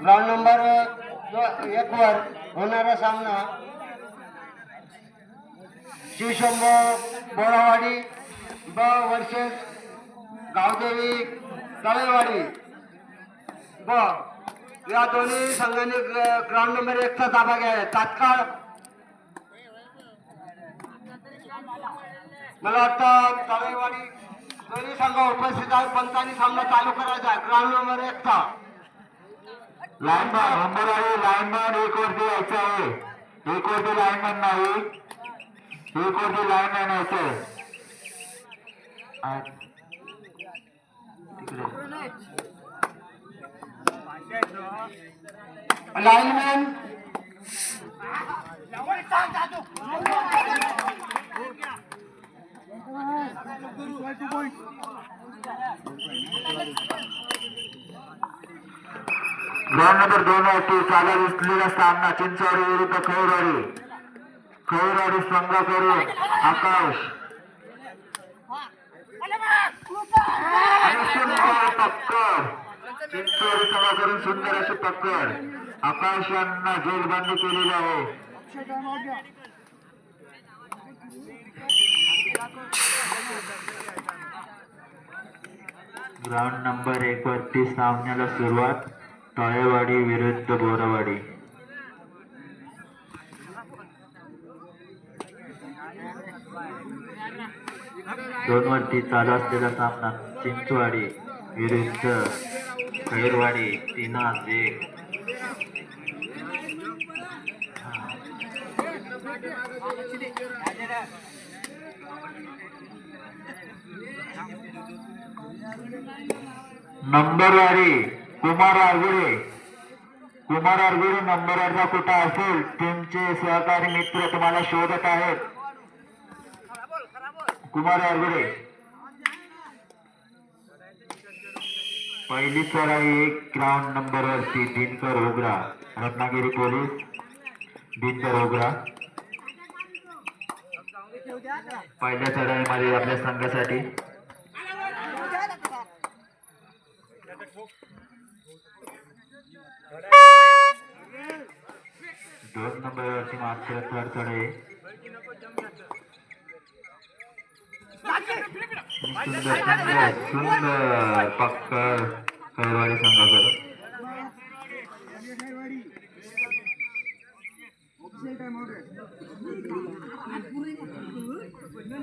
Ground number एक वर होणारा सामना शिवशंभो बोरावाडी ब वर्सेस गावदेवी तळेवाडी. ब. या दोन्ही संघांनी ग्राउंड नंबर एकचा ताबा घ्यावा तात्काळ. मला वाटतं तळेवाडी दोन्ही संघ उपस्थित आहेत. पंचांनी सामना चालू करायचा ग्राउंड नंबर एकचा लाईनमॅन नंबर आहे. लाईनमॅन एक वरती यायचं आहे. एक वरती लाईनमॅन नाही. एक वरती लाईनमॅन यायचं आहे. लाईनमॅन ग्राउंड नंबर दोन वरती चालू असलेला सामना चिंचवाडी विरुद्ध खैरवाडी खैरवाडी संघाकडून आकाश. आणि सुंदर टक्कर चिंचवाडी संघाकडून सुंदर अशी टक्कर आकाश यांना जेलबंदी केलेली आहे. ग्राउंड नंबर एक वरती सामन्याला सुरुवात. टाळेवाडी विरुद्ध बोरवाडी. दोन वरती चालू असलेला सामना चिंचवाडी विरुद्ध खैरवाडी तीनास एक नंबरवारी कुमार आरगुडे. कुमार आरगुडे अर्धा कुठं असेल तुमचे सहकारी मित्र तुम्हाला शोधत आहेत. कुमार आरगुडे. पहिली चढाई एक ग्राउंड नंबर वरती दिनकर होगरा रत्नागिरी पोलीस. दिनकर ओगरा. पहिल्या चढाईमध्ये आपल्या संघासाठी. दोन नंबरवरती मात्र थर चढाई सुंदर सुंदर पक्कर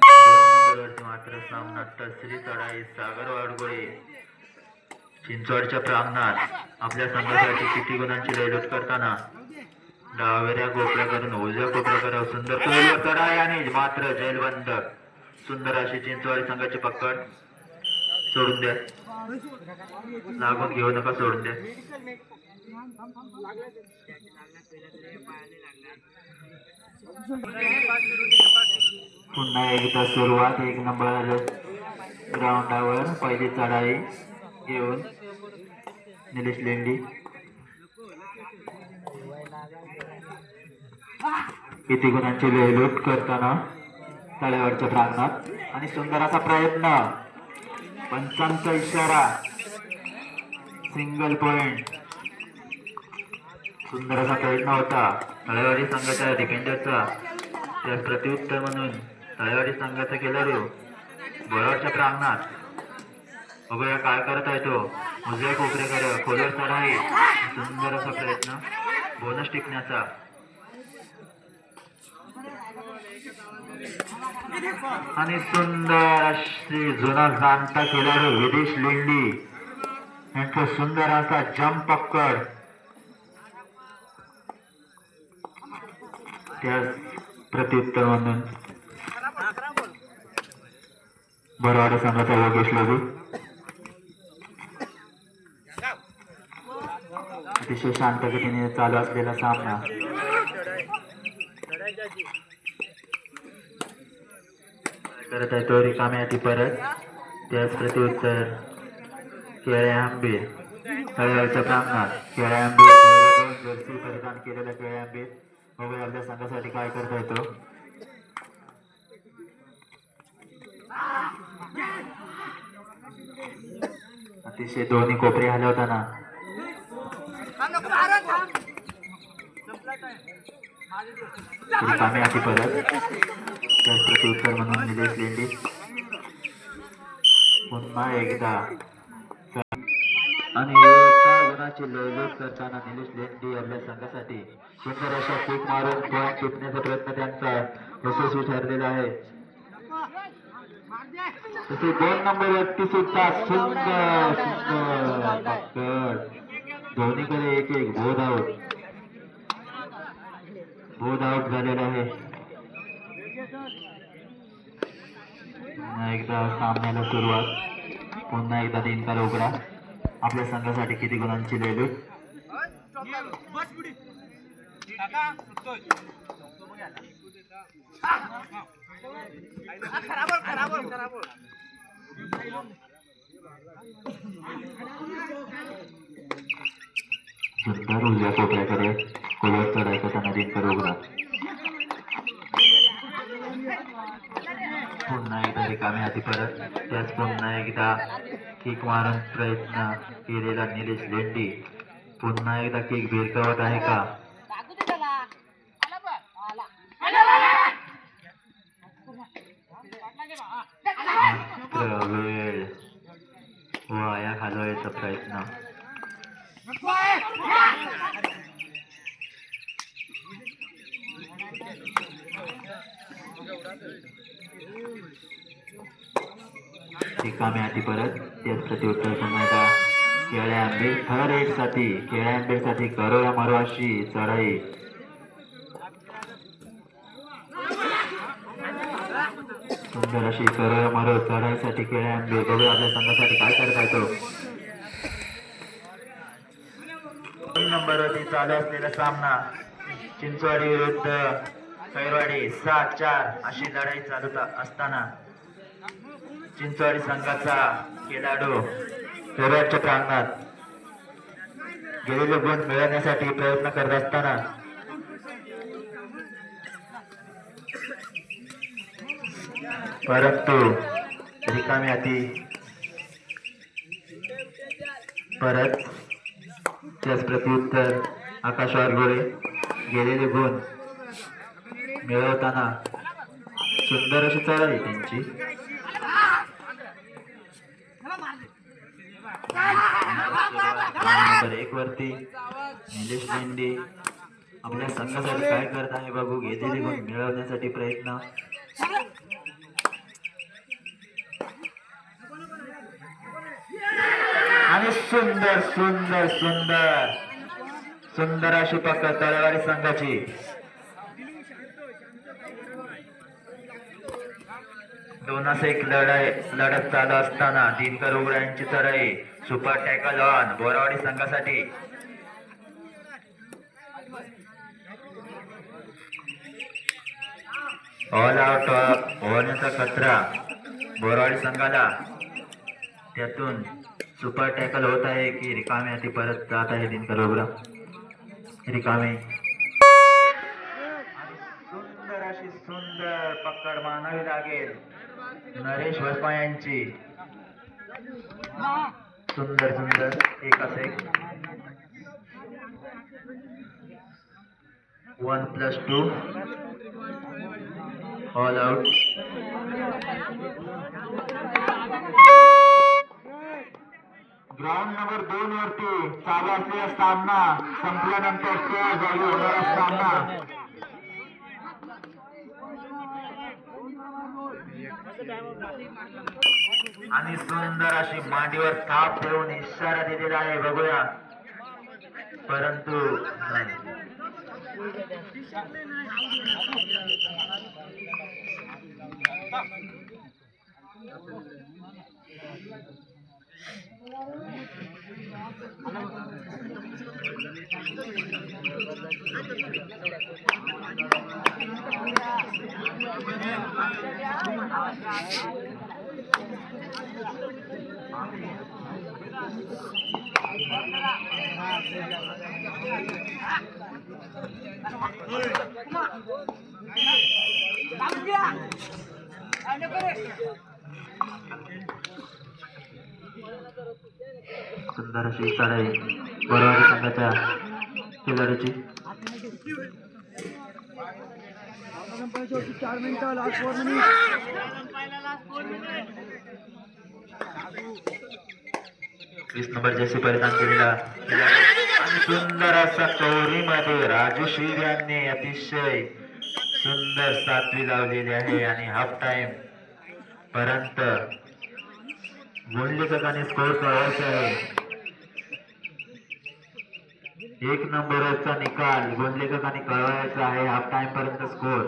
मात्र सामना तसरी चढाई सागर वाडगोळे. चिंचवडच्या प्रांगणात आपल्या संघासाठी किती गुणांची लयलूट करताना डाव्या कोपऱ्याकडून उजव्या कोपऱ्याकडे हो, सुंदर. पहिलं चढाई आणि मात्र जैलबंद सुंदर अशी चिंचवाडी संघाची पकड. सोडून द्या. लागून घेऊ नका सोडून द्या. पुन्हा एकदा सुरुवात एक नंबर ग्राउंडावर पहिली चढाई घेऊन. निलेश लेंडी. किती गुणांची लयलूट करताना तळ्यावरच्या प्रांगणात. आणि सुंदर असा प्रयत्न. पंचांचा इशारा. सिंगल पॉइंट सुंदर असा प्रयत्न होता. तळेवाडी संघाच्या डिफेंडरचा त्या प्रत्युत्तर म्हणून तळेवाडी संघाचा खेळाडू बरोबरच्या प्रांगणात. बघूया काय करत आहे तो. उजव्या कोपऱ्याकडे खोलवर चढाई. सुंदर असा प्रयत्न. बोनस टिकण्याचा. आणि सुंदर अशी जुना जाणता खेळाडू विदेश लेंडी. यांचा सुंदर असा जम्प पक्कड त्या प्रत्युत्तर म्हणून बरवाडा संघाचा योगेश लागू अतिशय शांत गतीने चालू असलेला सामना. करत आहे तो रिकाम्या हाती परत. त्याच प्रत्युत्तर केळे आंबीर तळेगावच्या प्रांगणात केळे आंबीर जर्सी परिधान केलेला केळे आंबीर बघूया आपल्या संघासाठी काय करता येतो. अतिशय दोन्ही कोपरे हलवताना. रिकामी हाती परत. प्रत्युत्तर म्हणून निलेश लेंडे पुन्हा एकदा आणि एका गुणाची लयलोट करताना निलेश लेंडी आपल्या संघासाठी सुंदर अशा किक मारून पॉईंट टिपण्याचा प्रयत्न त्यांचा यशस्वी ठरलेला आहे तसे दोन नंबर व्यक्ती सुद्धा सुंदर सुंदर पकड दोन्हीकडे एक एक बोध आउट बोध आउट झालेला आहे. पुन्हा एकदा सामन्याला सुरुवात. पुन्हा एकदा दिनकर उघडा. आपल्या संघासाठी किती गुणांची लेली सुंदर उजव्या कोपऱ्याकडे कोलर चढायचा त्यांना दिनकर उघडा. पुन्हा एकदा रिकामी हाती परत. त्याच पुन्हा एकदा किक मारून प्रयत्न केलेला निलेश लेंडी. पुन्हा एकदा किक भिरकावत आहे का? वेळ वाया घालवायचा प्रयत्न. रिकामी हाती परत त्याच प्रत्युत्तर पुन्हा एकदा केळ्या आंबे थर्ड एक साठी केळ्या आंबेसाठी करो या मरवाशी चढाई. सुंदर अशी करो या मारो चढाईसाठी केळ्या आंबे बघू आपल्या संघासाठी काय करता येतो दोन नंबरवरती चालू असलेला सामना चिंचवाडी विरुद्ध कैरवाडी सात चार अशी लढाई चालू असताना चिंचवाडी संघाचा खेळाडू खैरवाडच्या प्रांगणात गेलेले गुण मिळवण्यासाठी प्रयत्न करत असताना परंतु रिकामी हाती परत त्याच प्रत्युत्तर आकाशवार गोळे गेलेले गुण मिळवताना सुंदर अशी चढाई त्यांची. नंबर एक वरती निलेश लेंडे आपल्या संघासाठी काय करत आहे बघू. गेलेले गुण मिळवण्यासाठी प्रयत्न. आणि सुंदर सुंदर सुंदर. सुंदर अशी पकड तळेवाडी संघाची. दोनास एक लढाई लढत चालू असताना दिनकर उघड्यांची चढाई सुपर टॅकल ऑन बोरावाडी संघासाठी. ऑल आउट होण्याचा खतरा बोरावाडी संघाला. त्यातून सुपर टॅकल होत आहे की रिकामे हाती परत जात आहे दिनकर उघडा रिकामे. सुंदर अशी सुंदर पकड मानावी लागेल. नरेश वर्मा यांची. सुंदर सुंदर एक. असे one plus two all out ground number दोन वरती चालू असलेला सामना संपल्यानंतर खेळ होणारा सामना. आणि सुंदर अशी मांडीवर थाप ठेवून इशारा दिलेला आहे बघूया. परंतु सुंदर अशी तळे बरोबर संघाच्या खिलाडूची संपायची चार मिनिटं लास्ट फोर मिनिट वीस नंबर जर्सी परिणाम केलेला. आणि सुंदर असा कवरीमध्ये राजू शिव यांनी अतिशय सुंदर सातवी लावलेली आहे आणि हाफ टाइम पर्यंत गोंडलेकरांनी स्कोर करायचा आहे. एक नंबरचा निकाल गोंडलेकरांनी कळवायचा आहे. हाफ टाइम पर्यंत स्कोर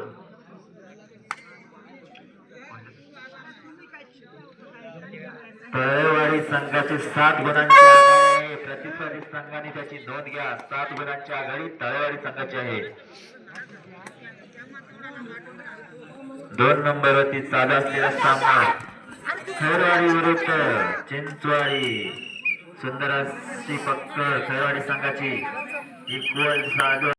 तळेवाडी संघाची सात गुणांची आघाडी प्रतिस्पर्धी संघाने त्याची नोंद घ्या. सात गुणांची आघाडी तळेवाडी संघाची आहे. दोन नंबरवरती चालू असलेला सामना. खैरवाडी विरुद्ध चिंचवाडी सुंदर अशी पक्कड खैरवाडी संघाची. इक्वल चालू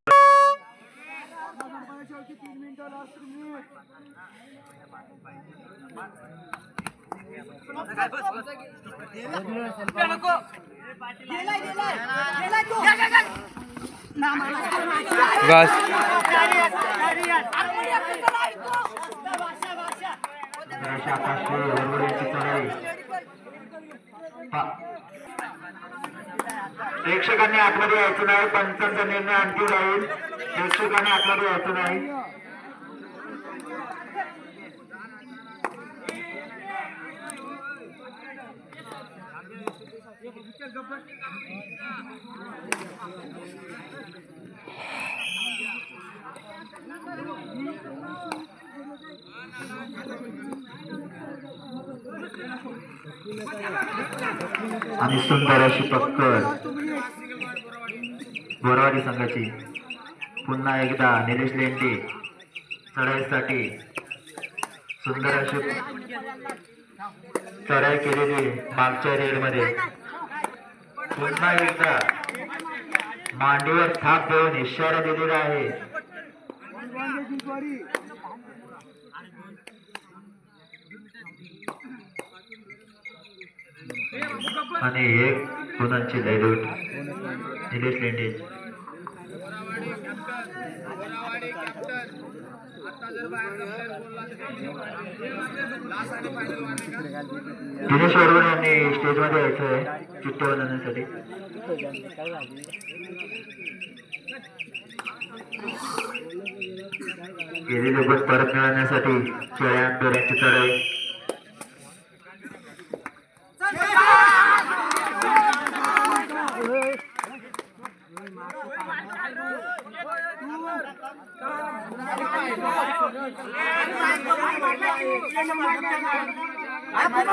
बस. प्रेक्षकांनी आतमध्ये यायचं नाही पंचांचा निर्णय अंतिम राहील. प्रेक्षकांनी आतमध्ये यायचं नाही. आणि सुंदर अशी पक्कड बोरवाडी संघाची. पुन्हा एकदा निलेश लेंडे चढाईसाठी सुंदर अशी चढाई केलेली मागच्या रेडमध्ये. पुन्हा एकदा मांडीवर थाप देऊन इशारा दिलेला आहे. आणि एक गुणांची लयलूट निलेश लेंडे. दिनेश वरवड यांनी स्टेजमध्ये यायचं आहे चिठ्ठी बनवण्यासाठी गेलेले गुण परत मिळवण्यासाठी चळ्या दोऱ्यांची चढाई वरती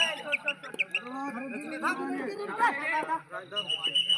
Thank you.